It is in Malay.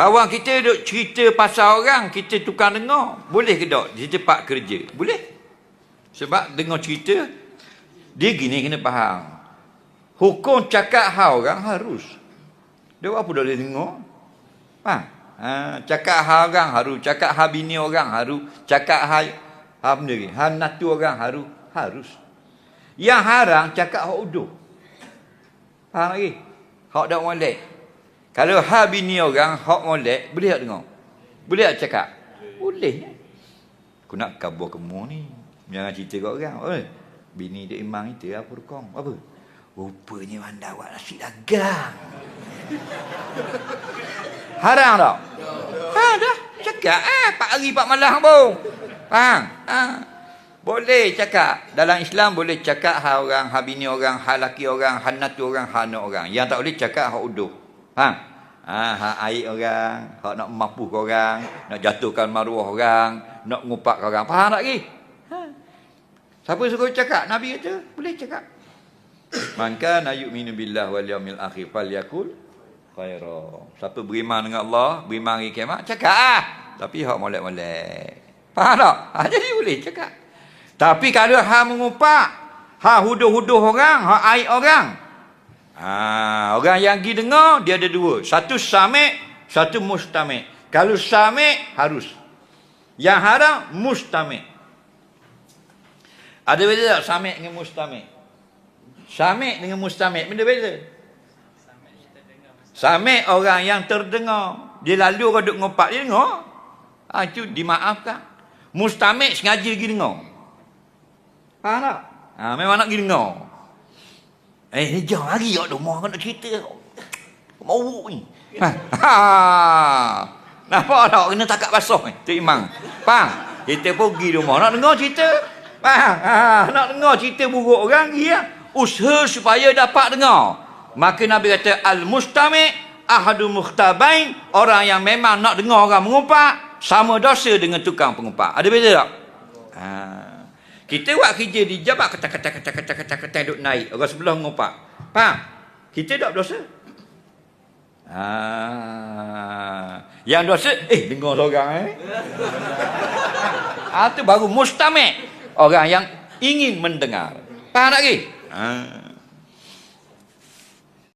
Kawan kita duk cerita pasal orang, kita tukar dengar. Boleh ke tak di tempat kerja? Boleh. Sebab dengar cerita, dia gini kena faham. Hukum cakap hal orang harus. Dia apa dah boleh dengar? Faham? Ha, cakap hal orang harus. Cakap hal bini orang harus. Cakap hal, hal benda ni. Hal natu orang harus. Harus. Yang haram cakap hak uduh. Faham lagi? Hak dak molek. Kalau ha bini orang hak molek, boleh tak dengar? Boleh tak cakap? Boleh. Aku nak kabur kamu ni. Jangan cerita kat orang. Oi, bini dia imam itu apa rukong? Apa? Rupanya anda buat nasi dagang. Haram tak? Ha dah. Cakap eh, pak hari pak malam pun. Faham? Ha. Boleh cakap. Dalam Islam boleh cakap ha orang, ha bini orang, ha laki orang, ha natu orang, ha anak orang. Yang tak boleh cakap ha uduh. Faham? Ha, ha aib orang, hak nak mampu orang, nak jatuhkan maruah orang, nak ngupak orang. Faham tak lagi? Ha. Siapa suruh cakap? Nabi kata, boleh cakap. Maka na yu'minu billah wal yaumil akhir falyakul khaira. Siapa beriman dengan Allah, beriman hari kiamat, cakap ah. Tapi hak molek-molek. Faham tak? Ha, jadi boleh cakap. Tapi kalau ha mengupak, ha huduh-huduh orang, ha aib orang. Ha, orang yang pergi dengar, dia ada dua. Satu samik, satu mustamik. Kalau samik, harus. Yang haram, mustamik. Ada beza tak samik dengan mustamik? Samik dengan mustamik, benda beza. Samik orang yang terdengar. Dia lalu orang duduk ngopak, dia dengar. Ha, itu dimaafkan. Mustamik sengaja pergi dengar. Faham tak? Ha, memang nak pergi dengar. Eh, ni jauh lagi kat rumah kau nak cerita. Mau ni. Ha. ha. Nampak tak? Kena takat basah ni. Tu Imang. Faham? Kita pergi rumah nak dengar cerita. Faham? Ha. Nak dengar cerita buruk orang, ya. Usaha supaya dapat dengar. Maka Nabi kata, Al-Mustami' ahadu mukhtabain. Orang yang memang nak dengar orang mengumpat. Sama dosa dengan tukang pengumpat. Ada beza tak? Ha. Kita buat kerja di jabat kata-kata-kata-kata-kata duk naik. Orang sebelah mengumpat. Faham? Kita tak berdosa. Ha. Yang dosa, eh dengar seorang eh. Ha, tu baru mustami' Orang yang ingin mendengar. Faham tak lagi? Ha.